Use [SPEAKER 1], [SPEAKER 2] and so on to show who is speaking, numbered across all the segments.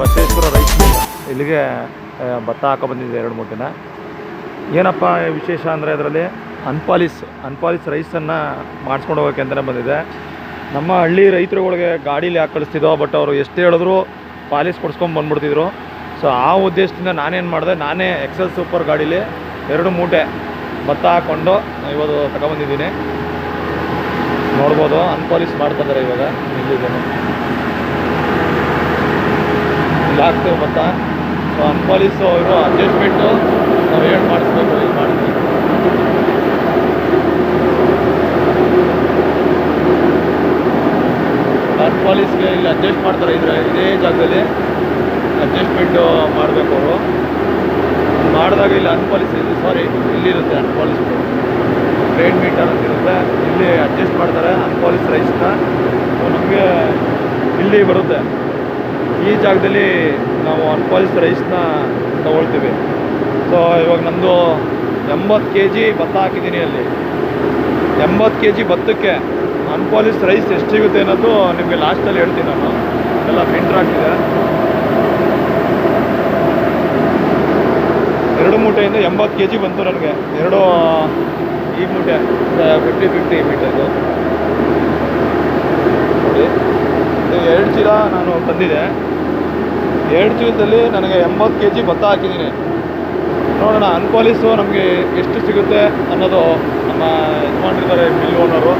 [SPEAKER 1] Basaveshwara rice ಇಲ್ಲಿಗೆ ಭತ್ತ ಹಾಕೋ ಬಂದಿದೆ ಎರಡು ದಿನ. ಏನಪ್ಪ ವಿಶೇಷ ಅಂದರೆ ಅದರಲ್ಲಿ ಅನ್ಪಾಲಿಸ್ ಅನ್ಪಾಲಿಸ್ ರೈಸನ್ನು ಮಾಡಿಸ್ಕೊಂಡು ಹೋಗೋಕೆ ಅಂತಲೇ ಬಂದಿದೆ. ನಮ್ಮ ಹಳ್ಳಿ ರೈತರುಗಳಿಗೆ ಗಾಡೀಲಿ ಹಾಕಿ ಕಳಿಸ್ತಿದ್ದೋ ಬಟ್ ಅವರು ಎಷ್ಟು ಹೇಳಿದ್ರು ಪಾಲಿಸ್ ಕೊಡ್ಸ್ಕೊಂಡು ಬಂದ್ಬಿಡ್ತಿದ್ರು. ಸೊ ಆ ಉದ್ದೇಶದಿಂದ ನಾನೇನು ಮಾಡಿದೆ, ನಾನೇ ಎಕ್ಸೆಲ್ ಸೂಪರ್ ಗಾಡೀಲಿ ಎರಡು ಮೂಟೆ ಭತ್ತ ಹಾಕ್ಕೊಂಡು ಇವತ್ತು ತಗೊಬಂದಿದ್ದೀನಿ. ನೋಡ್ಬೋದು ಅನ್ಪಾಲಿಸ್ ಮಾಡ್ತಿದ್ದಾರೆ ಇವಾಗ, ಇಲ್ಲಿದ್ದೇನೆ. ಹಾಕ್ತೇವೆ ಭತ್ತ ಸೊ ಅನ್ಪಾಲಿಸು ಅವರು ಅಡ್ಜಸ್ಟ್ಮೆಂಟು ನಾವು ಏನು ಮಾಡಿಸ್ಬೇಕು ಇಲ್ಲಿ ಮಾಡ್ತೀವಿ ಅನ್ಪಾಲಿಸ್ಗೆ ಇಲ್ಲಿ ಅಡ್ಜಸ್ಟ್ ಮಾಡ್ತಾರೆ, ಇದ್ರೆ ಇದೇ ಜಾಗದಲ್ಲಿ ಅಡ್ಜಸ್ಟ್ಮೆಂಟು ಮಾಡಬೇಕು ಅವರು. ಮಾಡಿದಾಗ ಇಲ್ಲಿ ಅನ್ಪಾಲಿಸ್ ಇಲ್ಲಿ ಸಾರಿ ಇಲ್ಲಿರುತ್ತೆ ಅನ್ಪಾಲಿಸ್ ಟ್ರೈನ್ ಮೀಟರ್ ಅಂತ ಇರುತ್ತೆ. ಇಲ್ಲಿ ಅಡ್ಜಸ್ಟ್ ಮಾಡ್ತಾರೆ ಅನ್ಪಾಲಿಸ್ ರೈಸ್ನ. ಸೊ ನಮಗೆ ಇಲ್ಲಿ ಬರುತ್ತೆ. ಈ ಜಾಗದಲ್ಲಿ ನಾವು ಅನ್ಪಾಲಿಸ್ ರೈಸ್ನ ತಗೊಳ್ತೀವಿ. ಸೊ ಇವಾಗ ನಮ್ಮದು ಎಂಬತ್ತು ಕೆ ಜಿ ಭತ್ತ ಹಾಕಿದ್ದೀನಿ ಅಲ್ಲಿ. ಎಂಬತ್ತು ಕೆ ಜಿ ಭತ್ತಕ್ಕೆ ಅನ್ಪಾಲಿಸ್ ರೈಸ್ ಎಷ್ಟು ಸಿಗುತ್ತೆ ಅನ್ನೋದು ನಿಮಗೆ ಲಾಸ್ಟಲ್ಲಿ ಹೇಳ್ತೀನಿ ನಾನು. ಎಲ್ಲ ಫಿಲ್ಟರ್ ಆಗ್ತಿದೆ. ಎರಡು ಮೂಟೆಯಿಂದ ಎಂಬತ್ತು ಕೆ ಜಿ ಬಂತು ನನಗೆ. ಎರಡು, ಈ ಮೂಟೆ ಫಿಫ್ಟಿ ಫಿಫ್ಟಿ ಮೀಟರ್ದು ನೋಡಿ. ಇದು ಎರಡು ಚೀಲ ನಾನು ತಂದಿದೆ. ಎರಡು ಚೀಲದಲ್ಲಿ ನನಗೆ ಎಂಬತ್ತು ಕೆ ಜಿ ಭತ್ತ ಹಾಕಿದ್ದೀನಿ. ನೋಡೋಣ, ಅನ್ಕೋಲಿಸು, ನಮಗೆ ಎಷ್ಟು ಸಿಗುತ್ತೆ ಅನ್ನೋದು ನಮ್ಮ ಯಜಮಾನ್ರಿದ್ದಾರೆ, ಮಿಲ್ ಓನರು.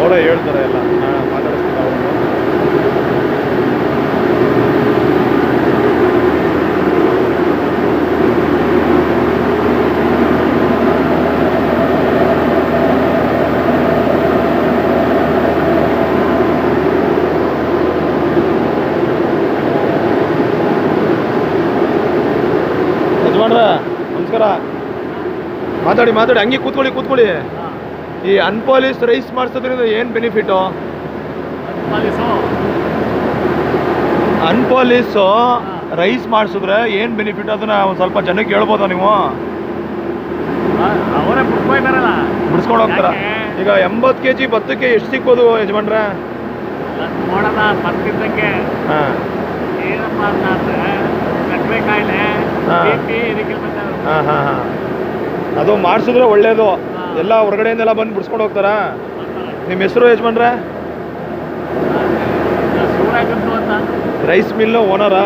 [SPEAKER 1] ಅವರೇ ಹೇಳ್ತಾರೆ ಎಲ್ಲ ನಾನು ಮಾತಾಡಿಸ್ತೀನಿ ಅವ್ರನ್ನು ಯಜಮಾನ್ರ ನಮಸ್ಕಾರ ಮಾತಾಡಿ ಮಾತಾಡಿ ಹಂಗೆ ಕೂತ್ಕೊಳ್ಳಿ ಕೂತ್ಕೊಳ್ಳಿ. ಈ ಅನ್ಪಾಲಿಸ್ ರೈಸ್ ಮಾಡಿಸೋದ್ರಿಂದ ಏನು
[SPEAKER 2] ಬೆನಿಫಿಟ್ಟು
[SPEAKER 1] ಅನ್ಪಾಲಿಸ್ ರೈಸ್ ಮಾಡಿಸಿದ್ರೆ ಏನು ಬೆನಿಫಿಟ್ ಅದನ್ನ ಒಂದು ಸ್ವಲ್ಪ ಜನಕ್ಕೆ ಹೇಳ್ಬೋದಾ ನೀವು?
[SPEAKER 2] ಅವರೇ
[SPEAKER 1] ಬಿಡಿಸ್ಕೊಂಡು ಹೋಗ್ತಾರ? ಈಗ ಎಂಬತ್ತು ಕೆ ಜಿ ಭತ್ತಕ್ಕೆ ಎಷ್ಟು ಸಿಕ್ಬೋದು ಯಜಮಾನ್ರೆ?
[SPEAKER 2] ನೋಡೋಣ ಬರ್ತಿದ್ದಂಗೆ
[SPEAKER 1] ಹಾಂ.
[SPEAKER 2] ಏನಪ್ಪ ಅಂತ ಅಂದ್ರೆ ಸಕ್ಕರೆ ಕಾಯಿಲೆ.
[SPEAKER 1] ಹಾಂ ಹಾಂ ಹಾಂ. ಅದು ಮಾಡಿಸಿದ್ರೆ ಒಳ್ಳೇದು. ಎಲ್ಲ ಹೊರಗಡೆಯಿಂದೆಲ್ಲ ಬಂದು ಬಿಡಿಸ್ಕೊಂಡು ಹೋಗ್ತಾರಾ? ನಿಮ್ಮ ಹೆಸರು ಯಜಮಾನ್ರೆ? ರೈಸ್ ಮಿಲ್ ಓನರಾ.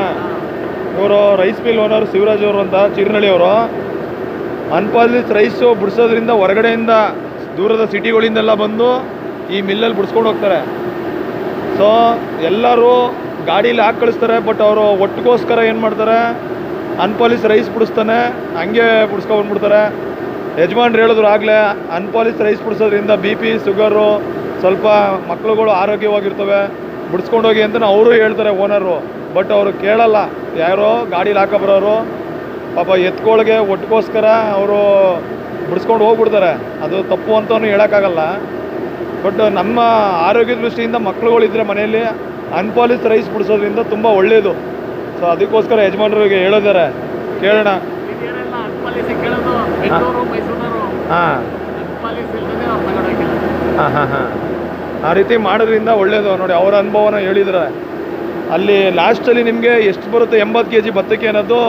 [SPEAKER 1] ಇವರು ರೈಸ್ ಮಿಲ್ ಓನರ್ ಶಿವರಾಜ್ ಅವರು ಅಂತ ಚಿರ್ನಳ್ಳಿ ಅವರು. ಅನ್ಪಾಲಿಸ್ ರೈಸು ಬಿಡಿಸೋದ್ರಿಂದ ಹೊರಗಡೆಯಿಂದ ದೂರದ ಸಿಟಿಗಳಿಂದೆಲ್ಲ ಬಂದು ಈ ಮಿಲ್ಲಲ್ಲಿ ಬಿಡಿಸ್ಕೊಂಡು ಹೋಗ್ತಾರೆ. ಸೊ ಎಲ್ಲರೂ ಗಾಡೀಲಿ ಹಾಕಿ ಕಳಿಸ್ತಾರೆ ಬಟ್ ಅವರು ಒಟ್ಟಿಗೋಸ್ಕರ ಏನು ಮಾಡ್ತಾರೆ? ಅನ್ಪಾಲಿಸ್ ರೈಸ್ ಬಿಡಿಸ್ತಾನೆ ಹಂಗೆ ಬಿಡಿಸ್ಕೊಂಡ್ಬಿಡ್ತಾರೆ ಯಜಮಾನ್ರು ಹೇಳಿದ್ರು ಆಗಲೇ, ಅನ್ಪಾಲಿಸ್ ರೈಸ್ ಬಿಡಿಸೋದ್ರಿಂದ ಬಿ ಪಿ, ಶುಗರು, ಸ್ವಲ್ಪ ಮಕ್ಕಳುಗಳು ಆರೋಗ್ಯವಾಗಿರ್ತವೆ. ಬಿಡಿಸ್ಕೊಂಡೋಗಿ ಅಂತ ಅವರು ಹೇಳ್ತಾರೆ ಓನರು. ಬಟ್ ಅವರು ಕೇಳಲ್ಲ. ಯಾರೋ ಗಾಡಿಲಿ ಹಾಕೋ ಬರೋರು. ಪಾಪ ಎತ್ಕೊಳಗೆ ಒಟ್ಟಿಗೋಸ್ಕರ ಅವರು ಬಿಡಿಸ್ಕೊಂಡು ಹೋಗ್ಬಿಡ್ತಾರೆ. ಅದು ತಪ್ಪು ಅಂತಲೂ ಹೇಳೋಕ್ಕಾಗಲ್ಲ. ಬಟ್ ನಮ್ಮ ಆರೋಗ್ಯ ದೃಷ್ಟಿಯಿಂದ ಮಕ್ಕಳುಗಳಿದ್ರೆ ಮನೆಯಲ್ಲಿ ಅನ್ಪಾಲಿಸ್ ರೈಸ್ ಬಿಡಿಸೋದ್ರಿಂದ ತುಂಬ ಒಳ್ಳೆಯದು ಸೊ ಅದಕ್ಕೋಸ್ಕರ ಯಜಮಾನರಿಗೆ ಹೇಳಿದ್ದಾರೆ ಕೇಳೋಣ. ಹಾಂ. ಹಾಂ. ಹಾಂ ಆ ರೀತಿ ಮಾಡೋದ್ರಿಂದ ಒಳ್ಳೇದು. ನೋಡಿ ಅವರ ಅನುಭವನ ಹೇಳಿದ್ರೆ. ಅಲ್ಲಿ ಲಾಸ್ಟಲ್ಲಿ ನಿಮಗೆ ಎಷ್ಟು ಬರುತ್ತೆ? ಎಂಬತ್ತು ಕೆ ಜಿ ಭತ್ತಕ್ಕೆ ಅನ್ನೋದು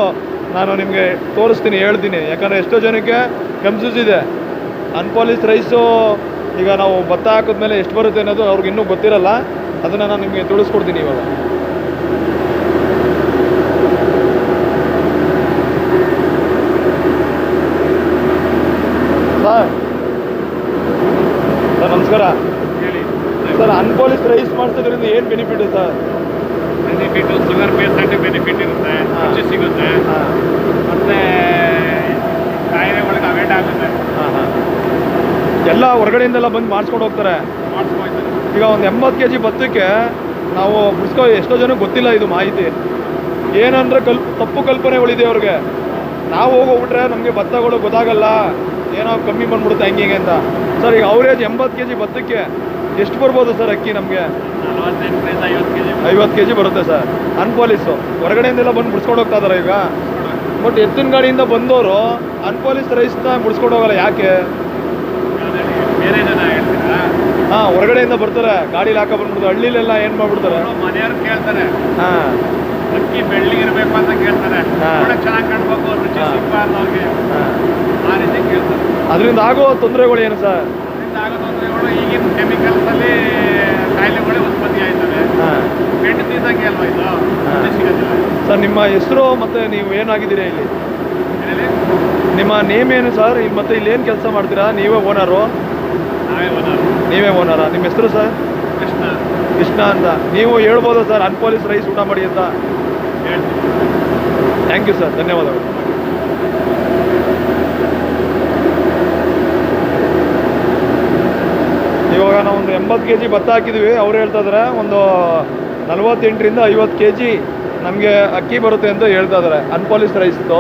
[SPEAKER 1] ನಾನು ನಿಮಗೆ ತೋರಿಸ್ತೀನಿ ಹೇಳ್ತೀನಿ. ಯಾಕಂದರೆ ಎಷ್ಟೋ ಜನಕ್ಕೆ ಕನ್ಫ್ಯೂಸ್ ಇದೆ. ಅನ್ಪಾಲಿಸ್ ರೈಸು ಈಗ ನಾವು ಭತ್ತ ಹಾಕಿದ್ಮೇಲೆ ಎಷ್ಟು ಬರುತ್ತೆ ಅನ್ನೋದು ಅವ್ರಿಗೆ ಇನ್ನೂ ಗೊತ್ತಿರಲ್ಲ. ಅದನ್ನು ನಾನು ನಿಮಗೆ ತಿಳಿಸ್ಕೊಡ್ತೀನಿ ಇವಾಗ ಸರ್
[SPEAKER 2] ಹೇಳಿ
[SPEAKER 1] ಸರ್ ಅನ್ಪೋಲಿಸ್ ರೈಸ್ ಮಾಡಿಸೋದ್ರಿಂದ ಏನು benefit sir?
[SPEAKER 2] Benefit sugar patient benefit ಇರುತ್ತೆ
[SPEAKER 1] ಹಾ.
[SPEAKER 2] ರುಚಿ ಸಿಗುತ್ತೆ. ಮತ್ತೆ ಕಾಯಿಲೆಗಳಿಗೆ ಅವೇಟ್ ಆಗುತ್ತೆ.
[SPEAKER 1] ಹಾಂ ಹಾಂ. ಎಲ್ಲ ಹೊರಗಡೆಯಿಂದೆಲ್ಲ ಬಂದು ಮಾಡಿಸ್ಕೊಂಡು ಹೋಗ್ತಾರೆ. ಈಗ ಒಂದು ಎಂಬತ್ತು ಕೆ ಜಿ ಭತ್ತಕ್ಕೆ ನಾವು ಬಿಡಿಸ್ಕೊ ಎಷ್ಟೋ ಜನ ಗೊತ್ತಿಲ್ಲ ಇದು ಮಾಹಿತಿ. ಏನಂದ್ರೆ ಕಲ್ ತಪ್ಪು ಕಲ್ಪನೆಗಳಿದೆ ಅವ್ರಿಗೆ. ನಾವು ಹೋಗೋಗ್ಬಿಟ್ರೆ ನಮಗೆ ಭತ್ತಗಳು ಗೊತ್ತಾಗಲ್ಲ. ಏನೋ ಕಮ್ಮಿ ಬಂದ್ಬಿಡುತ್ತೆ ಹಂಗೆ ಹಿಂಗೆ ಅಂತ. ಸರ್ ಈಗ ಅವರೇಜ್ ಎಂಬತ್ತು ಕೆ ಜಿ ಭತ್ತಕ್ಕೆ ಎಷ್ಟು ಬರ್ಬೋದು ಸರ್ ಅಕ್ಕಿ ನಮಗೆ?
[SPEAKER 2] ಐವತ್ತು ಕೆ ಜಿ
[SPEAKER 1] ಬರುತ್ತೆ ಸರ್. ಅನ್ಪಾಲಿಸು ಹೊರಗಡೆಯಿಂದೆಲ್ಲ ಬಂದು ಮುಡ್ಸ್ಕೊಂಡು ಹೋಗ್ತಾ ಇದಾರೆ ಈಗ. ಬಟ್ ಎತ್ತಿನ ಗಾಡಿಯಿಂದ ಬಂದವರು ಅನ್ಪಾಲಿಸ್ ರೈಸ್ನ ಮುಡ್ಸ್ಕೊಂಡು ಹೋಗಲ್ಲ ಯಾಕೆ?
[SPEAKER 2] ಹಾ
[SPEAKER 1] ಹಾಂ ಹೊರಗಡೆಯಿಂದ ಬರ್ತಾರೆ. ಗಾಡೀಲಿ ಹಾಕೋ ಬಂದ್ಬಿಡ್ತಾರೆ. ಹಳ್ಳಿಲೆಲ್ಲ ಏನು ಮಾಡ್ಬಿಡ್ತಾರೆ?
[SPEAKER 2] ಕೇಳ್ತಾರೆ.
[SPEAKER 1] ಹಾಂ.
[SPEAKER 2] ಅಕ್ಕಿ ಬೆಳ್ಳಿಗೆ ಕೇಳ್ತಾರೆ.
[SPEAKER 1] ಹಾ.
[SPEAKER 2] ನೋಡಕ್ ಚೆನ್ನಾಗಿ ಕಾಣ್ಬೇಕು ರುಚಿ
[SPEAKER 1] ಹಾ.
[SPEAKER 2] ಸಿಗ್ಬಾರ್ದು ಅವ್ರಿಗೆ ಆ ರೀತಿ ಕೇಳ್ತಾರೆ
[SPEAKER 1] ಅದರಿಂದ ಆಗೋ ತೊಂದರೆಗಳು ಏನು ಸರ್?
[SPEAKER 2] ಅದರಿಂದ ಆಗೋ ತೊಂದರೆಗಳು ಈಗಿನ ಕೆಮಿಕಲ್ಸ್ ಅಲ್ಲಿ ಕಾಯಿಲೆಗಳೇ ಉತ್ಪತ್ತಿ ಆಯ್ತವೆ. ತಿಂದಂಗೆ ಅಲ್ವಾ ಇದು?
[SPEAKER 1] ಸರ್ ನಿಮ್ಮ ಹೆಸರು ಮತ್ತು ನೀವು ಏನಾಗಿದ್ದೀರಾ ಇಲ್ಲಿ? ನಿಮ್ಮ ನೇಮ್ ಏನು ಸರ್? ಇಲ್ಲಿ ಮತ್ತೆ ಇಲ್ಲಿ ಏನು ಕೆಲಸ ಮಾಡ್ತೀರಾ? ನೀವೇ ಓನರು?
[SPEAKER 2] ನಾವೇ ಓನರ್.
[SPEAKER 1] ನೀವೇ ಓನರಾ? ನಿಮ್ಮ ಹೆಸರು ಸರ್?
[SPEAKER 2] ಕೃಷ್ಣ.
[SPEAKER 1] ಕೃಷ್ಣ ಅಂತ. ನೀವು ಹೇಳ್ಬೋದಾ ಸರ್? ಅನ್ಪೋಲಿಸ್ ರೈಸ್ ಊಟ ಮಾಡಿ ಅಂತ? Thank you sir. ಧನ್ಯವಾದಗಳು. ಇವಾಗ ನಾವು ಒಂದು ಎಂಬತ್ತು ಕೆ ಜಿ ಭತ್ತ ಹಾಕಿದ್ದೀವಿ. ಅವ್ರು ಹೇಳ್ತಾ ಇದ್ದಾರೆ ಒಂದು ನಲ್ವತ್ತೆಂಟರಿಂದ ಐವತ್ತು ಕೆ ಜಿ ನಮಗೆ ಅಕ್ಕಿ ಬರುತ್ತೆ ಅಂತ ಹೇಳ್ತಾ ಇದ್ದಾರೆ ರೈಸ್ದು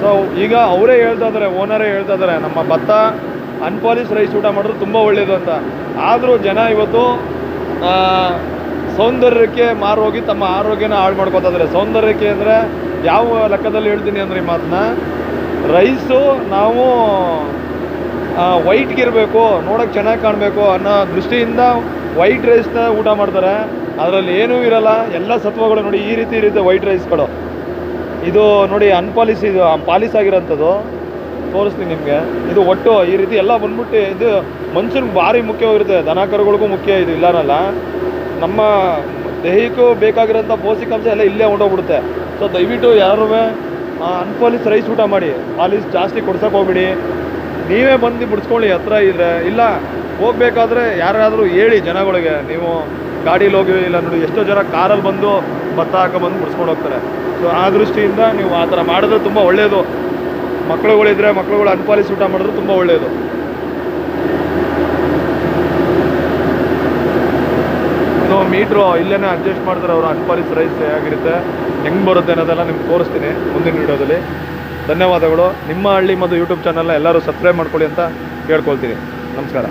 [SPEAKER 1] ಸೊ ಈಗ ಅವರೇ ಹೇಳ್ತಾ ಇದ್ದಾರೆ ಓನರೇ ಹೇಳ್ತಾ ಇದ್ದಾರೆ ನಮ್ಮ ಭತ್ತ ಅನ್ಪಾಲಿಸ್ ರೈಸ್ ಊಟ ಮಾಡಿದ್ರೆ ತುಂಬ ಒಳ್ಳೆಯದು ಅಂತ. ಆದರೂ ಜನ ಇವತ್ತು ಸೌಂದರ್ಯಕ್ಕೆ ಮಾರೋಗಿ ತಮ್ಮ ಆರೋಗ್ಯನ ಹಾಳು ಮಾಡ್ಕೊತಾ ಇದ್ದಾರೆ ಸೌಂದರ್ಯಕ್ಕೆ ಅಂದರೆ ಯಾವ ಲೆಕ್ಕದಲ್ಲಿ ಹೇಳ್ತೀನಿ ಅಂದರೆ ಈ ಮಾತನ್ನ ರೈಸು ನಾವು ವೈಟ್ಗೆ ಇರಬೇಕು, ನೋಡೋಕೆ ಚೆನ್ನಾಗಿ ಕಾಣಬೇಕು ಅನ್ನೋ ದೃಷ್ಟಿಯಿಂದ ವೈಟ್ ರೈಸ್ನ ಊಟ ಮಾಡ್ತಾರೆ. ಅದರಲ್ಲಿ ಏನೂ ಇರಲ್ಲ, ಎಲ್ಲ ಸತ್ವಗಳು ನೋಡಿ, ಈ ರೀತಿ ಇರುತ್ತೆ ವೈಟ್ ರೈಸ್ಗಳು ಇದು ನೋಡಿ ಅನ್ಪಾಲಿಸ್ ಇದು ಪಾಲಿಸ್ ಆಗಿರೋಂಥದ್ದು. ತೋರಿಸ್ತೀನಿ ನಿಮಗೆ. ಇದು ಒಟ್ಟು, ಈ ರೀತಿ ಎಲ್ಲ ಬಂದ್ಬಿಟ್ಟು ಇದು ಮನುಷ್ಯನಿಗೆ ಭಾರಿ ಮುಖ್ಯವಾಗಿರುತ್ತೆ. ದನ ಕರುಗಳಿಗೂ ಮುಖ್ಯ, ಇದು ಇಲ್ಲನಲ್ಲ. ನಮ್ಮ ದೇಹಕ್ಕೂ ಬೇಕಾಗಿರೋಂಥ ಪೋಷಕಾಂಶ ಎಲ್ಲ ಇಲ್ಲೇ ಹೊಂಟೋಗ್ಬಿಡುತ್ತೆ. ಸೊ ದಯವಿಟ್ಟು ಯಾರೂ ಅನ್ಪಾಲಿಸ್ ರೈಸ್ ಊಟ ಮಾಡಿ. ಪಾಲಿಸ್ ಜಾಸ್ತಿ ಕೊಡ್ಸೋಕೆ ಹೋಗ್ಬಿಡಿ. ನೀವೇ ಬಂದು ಬಿಡಿಸ್ಕೊಳ್ಳಿ, ಹತ್ರ ಇದ್ರೆ. ಇಲ್ಲ, ಹೋಗ್ಬೇಕಾದ್ರೆ ಯಾರಾದರೂ ಹೇಳಿ ಜನಗಳಿಗೆ. ನೀವು ಗಾಡೀಲಿ ಹೋಗಿ, ಇಲ್ಲ ನೋಡಿ, ಎಷ್ಟೋ ಜನ ಕಾರಲ್ಲಿ ಬಂದು ಭತ್ತ ಹಾಕೊಂಬಂದು ಬಿಡಿಸ್ಕೊಂಡು ಹೋಗ್ತಾರೆ. ಸೊ ಆ ದೃಷ್ಟಿಯಿಂದ ನೀವು ಆ ಥರ ಮಾಡಿದ್ರೆ ತುಂಬ ಒಳ್ಳೆಯದು ಮಕ್ಕಳುಗಳಿದ್ರೆ ಮಕ್ಕಳುಗಳು ಅನ್ಪಾಲಿಸ್ ಊಟ ಮಾಡಿದ್ರೆ ತುಂಬ ಒಳ್ಳೆಯದು ನೋ ಮೀಟ್ರು ಇಲ್ಲೇ ಅಡ್ಜಸ್ಟ್ ಮಾಡ್ತಾರೆ ಅವರು ಅನ್ಪಾಲಿಸ್ ರೈಸ್ ಹೇಗಿರುತ್ತೆ, ಹೆಂಗೆ ಬರುತ್ತೆ ಅನ್ನೋದೆಲ್ಲ ನಿಮ್ಗೆ ತೋರಿಸ್ತೀನಿ ಮುಂದಿನ ವಿಡಿಯೋದಲ್ಲಿ. ಧನ್ಯವಾದಗಳು. ನಿಮ್ಮ ಹಳ್ಳಿ ಮತ್ತು ಯೂಟ್ಯೂಬ್ ಚಾನಲ್ನ ಎಲ್ಲರೂ ಸಬ್ಸ್ಕ್ರೈಬ್ ಮಾಡ್ಕೊಳ್ಳಿ ಅಂತ ಕೇಳ್ಕೊಳ್ತೀನಿ. ನಮಸ್ಕಾರ.